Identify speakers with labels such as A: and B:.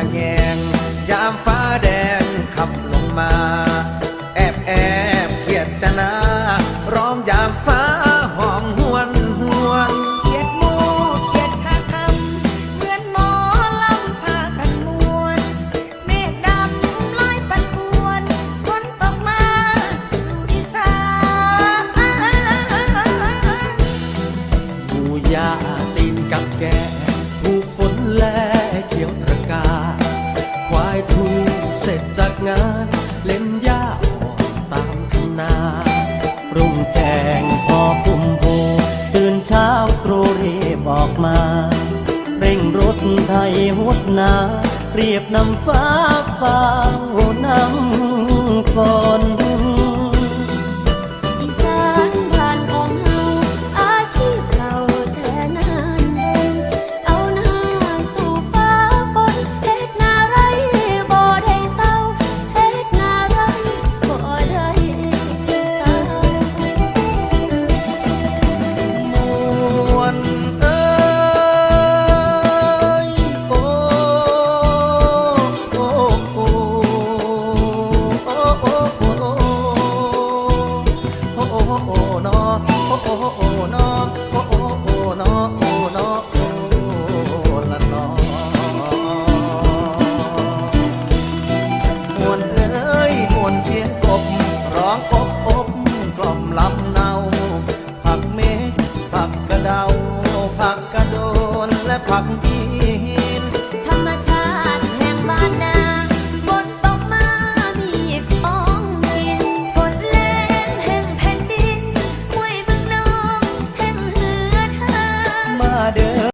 A: ระแยง ยามฟ้าแดงขับลงมา แอบแอบเกียดจนะร้องยามฟ้าห้องหวนหวน
B: เกียดมูเกียดคาคำเหมือนหมอลำพากันมวน เมฆดำลอยปันปวนฝนตกมาดูดิสาน
C: หมูยาตีนกับแกถูกฝนแล เสร็จจากงาน เล่นหญ้าอ่อนตามคันนา
D: รุ่งแจ้งพอปุ่มโพตื่นเช้าครู่รีบออกมา เร่งรถไทยหดนา เรียบนำฟ้าฟ้านำฟอ
E: โอ้โอ้โอ้นอโอ้โอ้โอ้นอโอ้นอโอ้ละนอมวนเอ้ยมวนเสียงกบร้องอบอบกล่อมลำเนาผักเมผักกระเดาผักกระโดนและผักอี